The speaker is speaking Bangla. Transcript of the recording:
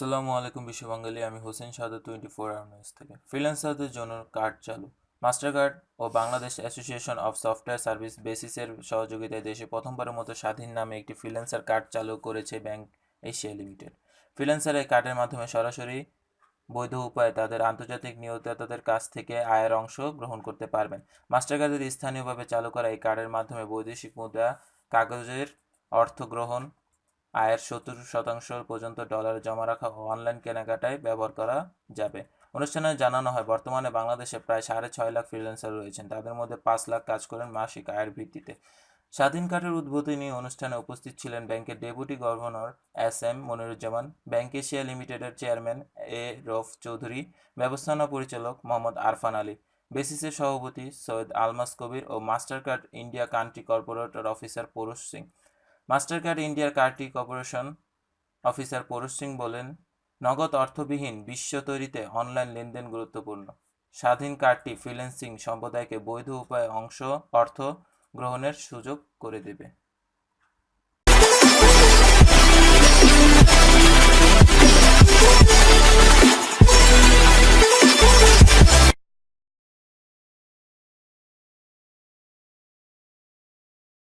আসসালামু আলাইকুম বিশ্ববাঙ্গালী আমি হোসেন সাদা টোয়েন্টি ফোর আওয়ার্স থেকে। ফ্রিল্যান্সারদের জন্য কার্ড চালু। Mastercard O Bangladesh association of software service বেসিসের সহযোগিতায় দেশে প্রথমবারের মতো স্বাধীন নামে একটি ফ্রিল্যান্সার কার্ড চালু করেছে ব্যাংক এশিয়া লিমিটেড। ফ্রিল্যান্সার এই কার্ডের মাধ্যমে সরাসরি বৈধ উপায়ে তাদের আন্তর্জাতিক নিয়োগদাতাদের কাছ থেকে আয়ের অংশ গ্রহণ করতে পারবেন। মাস্টার কার্ডের স্থানীয়ভাবে চালু করা এই কার্ডের মাধ্যমে বৈদেশিক মুদ্রা কাগজের অর্থ গ্রহণ আয়ের সত্তর শতাংশ পর্যন্ত ডলার জমা রাখা অনলাইন কেনাকাটায় ব্যবহার করা যাবে। অনুষ্ঠানে জানানো হয়, বর্তমানে বাংলাদেশে প্রায় সাড়ে ছয় লাখ ফ্রিল্যান্সার রয়েছেন। তাদের মধ্যে পাঁচ লাখ কাজ করেন মাসিক আয়ের ভিত্তিতে। স্বাধীন কার্ডের উদ্বোধনী অনুষ্ঠানে উপস্থিত ছিলেন ব্যাংকের deputy governor S M Moniruzzaman, bank Asia লিমিটেডের চেয়ারম্যান এ রফ চৌধুরী, ব্যবস্থাপনা পরিচালক মোহাম্মদ আরফান আলী, বেসিসের সভাপতি সৈয়দ আলমাস কবির ও Mastercard India country corporator officer Paras Singh. Mastercard ইন্ডিয়ার country corporation officer Paras Singh বলেন, নগদ অর্থবিহীন বিশ্ব তৈরিতে অনলাইন লেনদেন গুরুত্বপূর্ণ। স্বাধীন কার্ডটি ফ্রিল্যান্সিং সম্প্রদায়কে বৈধ উপায়ে অংশ, অর্থ গ্রহণের সুযোগ করে দেবে।